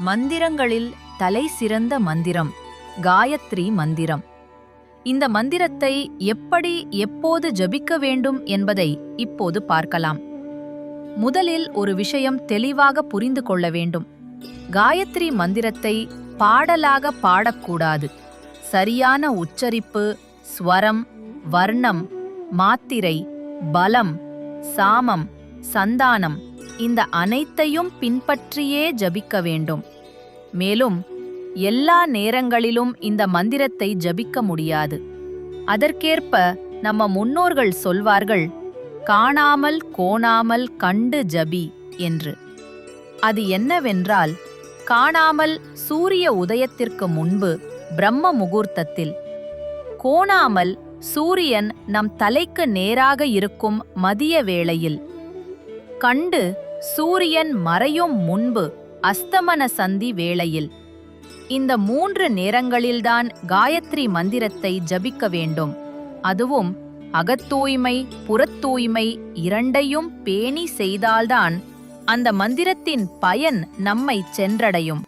மந்திரங்களில் தலை சிறந்த மந்திரம் காயத்ரி மந்திரம். இந்த மந்திரத்தை எப்படி எப்போது ஜபிக்க வேண்டும் என்பதை இப்போது பார்க்கலாம். முதலில் ஒரு விஷயம் தெளிவாக புரிந்து கொள்ள வேண்டும். காயத்ரி மந்திரத்தை பாடலாக பாடக்கூடாது. சரியான உச்சரிப்பு ஸ்வரம் வர்ணம் மாத்திரை பலம் சாமம் சந்தானம் இந்த அனைத்தையும் பின்பற்றியே ஜபிக்க வேண்டும். மேலும் எல்லா நேரங்களிலும் இந்த மந்திரத்தை ஜபிக்க முடியாது. அதற்கேற்ப நம்ம முன்னோர்கள் சொல்வார்கள் காணாமல் கோணாமல் கண்டு ஜபி என்று. அது என்னவென்றால் காணாமல் சூரிய உதயத்திற்கு முன்பு பிரம்ம முகூர்த்தத்தில் கோணாமல் சூரியன் நம் தலைக்கு நேராக இருக்கும் மதிய வேளையில் கண்டு சூரியன் மறையும் முன்பு அஸ்தமன சந்தி வேளையில். இந்த மூன்று நேரங்களில்தான் காயத்ரி மந்திரத்தை ஜபிக்க வேண்டும். அதுவும் அகத்தூய்மை புறத்தூய்மை இரண்டையும் பேணி செய்தால்தான் அந்த மந்திரத்தின் பயன் நம்மை சென்றடையும்.